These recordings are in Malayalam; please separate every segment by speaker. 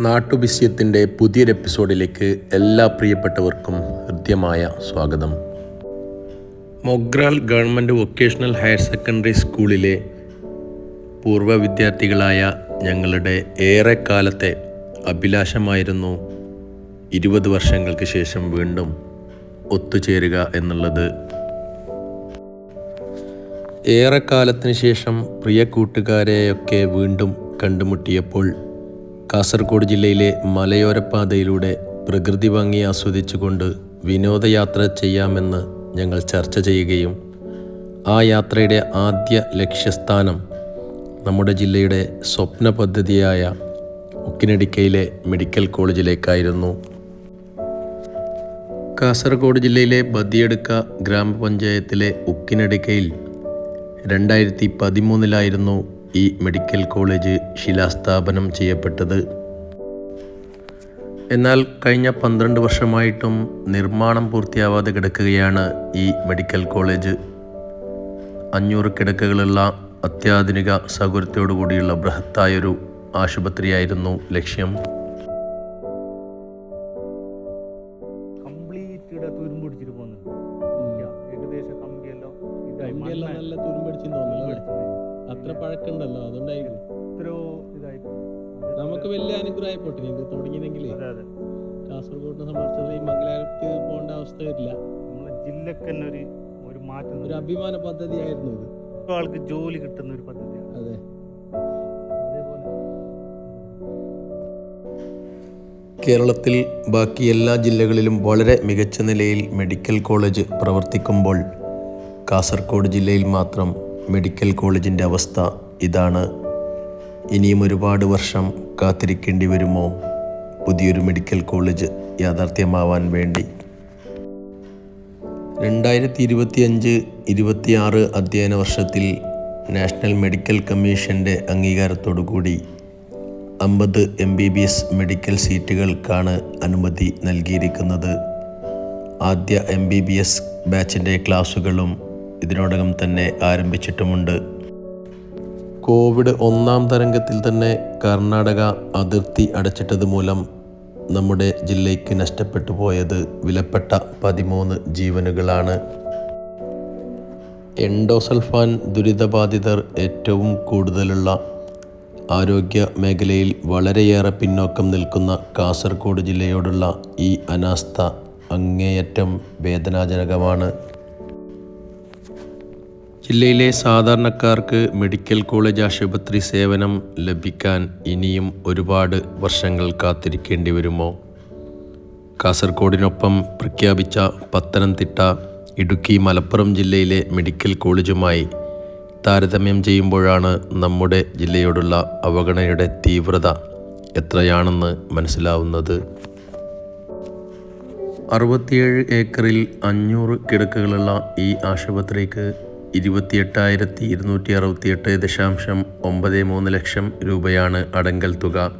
Speaker 1: നാട്ടുവിസ്യത്തിന്റെ പുതിയൊരു എപ്പിസോഡിലേക്ക് എല്ലാ പ്രിയപ്പെട്ടവർക്കും ഹൃദ്യമായ സ്വാഗതം. Mogral government vocational higher secondary സ്കൂളിലെ പൂർവ വിദ്യാർത്ഥികളായ ഞങ്ങളുടെ ഏറെക്കാലത്തെ അഭിലാഷമായിരുന്നു ഇരുപത് വർഷങ്ങൾക്ക് ശേഷം വീണ്ടും ഒത്തുചേരുക എന്നുള്ളത്. ഏറെക്കാലത്തിന് ശേഷം പ്രിയ കൂട്ടുകാരെയൊക്കെ വീണ്ടും കണ്ടുമുട്ടിയപ്പോൾ കാസർഗോഡ് ജില്ലയിലെ മലയോരപ്പാതയിലൂടെ പ്രകൃതി ഭംഗി ആസ്വദിച്ചുകൊണ്ട് വിനോദയാത്ര ചെയ്യാമെന്ന് ഞങ്ങൾ ചർച്ച ചെയ്യുകയും ആ യാത്രയുടെ ആദ്യ ലക്ഷ്യസ്ഥാനം നമ്മുടെ ജില്ലയുടെ സ്വപ്ന പദ്ധതിയായ ഉക്കിനടിക്കയിലെ മെഡിക്കൽ കോളേജിലേക്കായിരുന്നു. കാസർഗോഡ് ജില്ലയിലെ ബദിയടുക്ക ഗ്രാമപഞ്ചായത്തിലെ ഉക്കിനടിക്കയിൽ രണ്ടായിരത്തി പതിമൂന്നിലായിരുന്നു ഈ മെഡിക്കൽ കോളേജ് ശിലാസ്ഥാപനം ചെയ്യപ്പെട്ടത്. എന്നാൽ കഴിഞ്ഞ പന്ത്രണ്ട് വർഷമായിട്ടും നിർമ്മാണം പൂർത്തിയാവാതെ കിടക്കുകയാണ് ഈ മെഡിക്കൽ കോളേജ്. അഞ്ഞൂറ് കിടക്കകളുള്ള അത്യാധുനിക സൗകര്യത്തോടു കൂടിയുള്ള ബൃഹത്തായൊരു ആശുപത്രിയായിരുന്നു ലക്ഷ്യം.
Speaker 2: ഏകദേശം കമ്പിയെല്ലാം ഇതായി.
Speaker 3: നല്ല തുരുമ്പടിച്ചെന്ന് തോന്നുന്നു അത്ര പഴക്കണ്ടല്ലോ അതുകൊണ്ടായിരിക്കും.
Speaker 2: എത്രയോ ഇതായി
Speaker 3: നമുക്ക് വലിയ അനുഗ്രഹമായി പോട്ടെ ഇത്
Speaker 2: അതെ
Speaker 3: കാസർഗോഡിനെ സംബന്ധിച്ചത് ഈ മംഗലാപുരത്ത് പോകേണ്ട അവസ്ഥ വരില്ല
Speaker 2: നമ്മളെ ജില്ലക്ക് തന്നെ ഒരു ഒരു മാറ്റം
Speaker 3: ഒരു അഭിമാന പദ്ധതിയായിരുന്നു ഇത്.
Speaker 2: ആൾക്ക് ജോലി കിട്ടുന്ന ഒരു പദ്ധതി
Speaker 3: അതെ.
Speaker 1: കേരളത്തിൽ ബാക്കി എല്ലാ ജില്ലകളിലും വളരെ മികച്ച നിലയിൽ മെഡിക്കൽ കോളേജ് പ്രവർത്തിക്കുമ്പോൾ കാസർഗോഡ് ജില്ലയിൽ മാത്രം മെഡിക്കൽ കോളേജിന്റെ അവസ്ഥ ഇതാണ്. ഇനിയും ഒരുപാട് വർഷം കാത്തിരിക്കേണ്ടി വരുമോ? പുതിയൊരു മെഡിക്കൽ കോളേജ് യാഥാർത്ഥ്യമാവാൻ വേണ്ടി. രണ്ടായിരത്തി ഇരുപത്തിയഞ്ച് ഇരുപത്തിയാറ് അധ്യയന വർഷത്തിൽ നാഷണൽ മെഡിക്കൽ കമ്മീഷന്റെ അംഗീകാരത്തോടു കൂടി അമ്പത് M B B S medical സീറ്റുകൾക്കാണ് അനുമതി നൽകിയിരിക്കുന്നത്. ആദ്യ എം ബി ബി എസ് ബാച്ചിന്റെ ക്ലാസുകളും ഇതിനോടകം തന്നെ ആരംഭിച്ചിട്ടുമുണ്ട്. കോവിഡ് ഒന്നാം തരംഗത്തിൽ തന്നെ കർണാടക അതിർത്തി അടച്ചിട്ടത് മൂലം നമ്മുടെ ജില്ലയ്ക്ക് നഷ്ടപ്പെട്ടു പോയത് വിലപ്പെട്ട പതിമൂന്ന് ജീവനുകളാണ്. എൻഡോസൾഫാൻ ദുരിതബാധിതർ ഏറ്റവും കൂടുതലുള്ള ആരോഗ്യ മേഖലയിൽ വളരെയേറെ പിന്നോക്കം നിൽക്കുന്ന കാസർഗോഡ് ജില്ലയോടുള്ള ഈ അനാസ്ഥ അങ്ങേയറ്റം വേദനാജനകമാണ്. ജില്ലയിലെ സാധാരണക്കാർക്ക് മെഡിക്കൽ കോളേജ് ആശുപത്രി സേവനം ലഭിക്കാൻ ഇനിയും ഒരുപാട് വർഷങ്ങൾ കാത്തിരിക്കേണ്ടി വരുമോ? കാസർഗോഡിനൊപ്പം പ്രഖ്യാപിച്ച പത്തനംതിട്ട ഇടുക്കി മലപ്പുറം ജില്ലയിലെ മെഡിക്കൽ കോളേജുമായി താരതമ്യം ചെയ്യുമ്പോഴാണ് നമ്മുടെ ജില്ലയോടുള്ള അവഗണനയുടെ തീവ്രത എത്രയാണെന്ന് മനസ്സിലാവുന്നത്. അറുപത്തിയേഴ് ഏക്കറിൽ അഞ്ഞൂറ് കിടക്കകളുള്ള ഈ ആശുപത്രിക്ക് ഇരുപത്തിയെട്ടായിരത്തി ഇരുന്നൂറ്റി അറുപത്തിയെട്ട് ദശാംശം ഒമ്പത് മൂന്ന് ലക്ഷം രൂപയാണ് അടങ്കൽ തുക.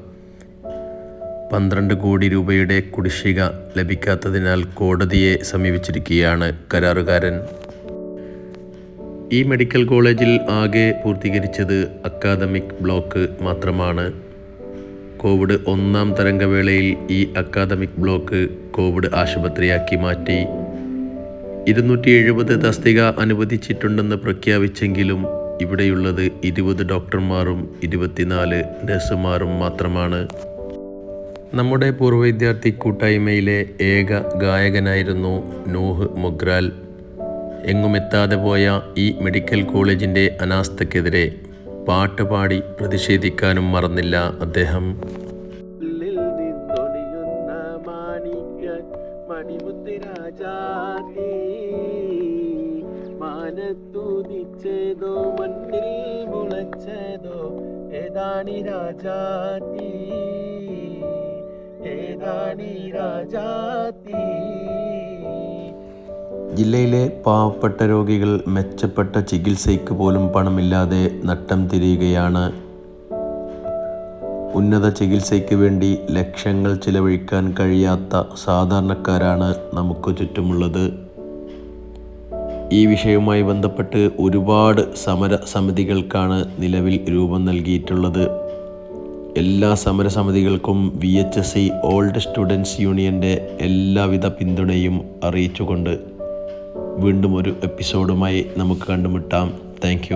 Speaker 1: പന്ത്രണ്ട് കോടി രൂപയുടെ കുടിശ്ശിക ലഭിക്കാത്തതിനാൽ കോടതിയെ സമീപിച്ചിരിക്കുകയാണ് കരാറുകാരൻ. ഈ മെഡിക്കൽ കോളേജിൽ ആകെ പൂർത്തീകരിച്ചത് അക്കാദമിക് ബ്ലോക്ക് മാത്രമാണ്. കോവിഡ് ഒന്നാം തരംഗവേളയിൽ ഈ അക്കാദമിക് ബ്ലോക്ക് കോവിഡ് ആശുപത്രിയാക്കി മാറ്റി. ഇരുന്നൂറ്റി എഴുപത് തസ്തിക അനുവദിച്ചിട്ടുണ്ടെന്ന് പ്രഖ്യാപിച്ചെങ്കിലും ഇവിടെയുള്ളത് ഇരുപത് ഡോക്ടർമാരും ഇരുപത്തിനാല് നഴ്സുമാരും മാത്രമാണ്. നമ്മുടെ പൂർവ വിദ്യാർത്ഥി കൂട്ടായ്മയിലെ ഏക ഗായകനായിരുന്നു നൂഹ് മൊഗ്രാൽ. എങ്ങുമെത്താതെ പോയ ഈ മെഡിക്കൽ കോളേജിന്റെ അനാസ്ഥക്കെതിരെ പാട്ടുപാടി പ്രതിഷേധിക്കാനും മറന്നില്ല അദ്ദേഹം.
Speaker 4: മാനത്തുദിച്ചതോ മണ്ണിൽ മുളച്ചതോ ഏതാണി രാജാതി? ഏതാണി രാജാതി?
Speaker 1: ജില്ലയിലെ പാവപ്പെട്ട രോഗികൾ മെച്ചപ്പെട്ട ചികിത്സയ്ക്ക് പോലും പണമില്ലാതെ നട്ടം തിരിയുകയാണ്. ഉന്നത ചികിത്സയ്ക്ക് വേണ്ടി ലക്ഷങ്ങൾ ചിലവഴിക്കാൻ കഴിയാത്ത സാധാരണക്കാരാണ് നമുക്ക് ചുറ്റുമുള്ളത്. ഈ വിഷയവുമായി ബന്ധപ്പെട്ട് ഒരുപാട് സമര സമിതികൾക്കാണ് നിലവിൽ രൂപം നൽകിയിട്ടുള്ളത്. എല്ലാ സമരസമിതികൾക്കും V H S C old students യൂണിയന്റെ എല്ലാവിധ പിന്തുണയും അറിയിച്ചുകൊണ്ട് വീണ്ടും ഒരു എപ്പിസോഡുമായി നമുക്ക് കണ്ടുമുട്ടാം. താങ്ക്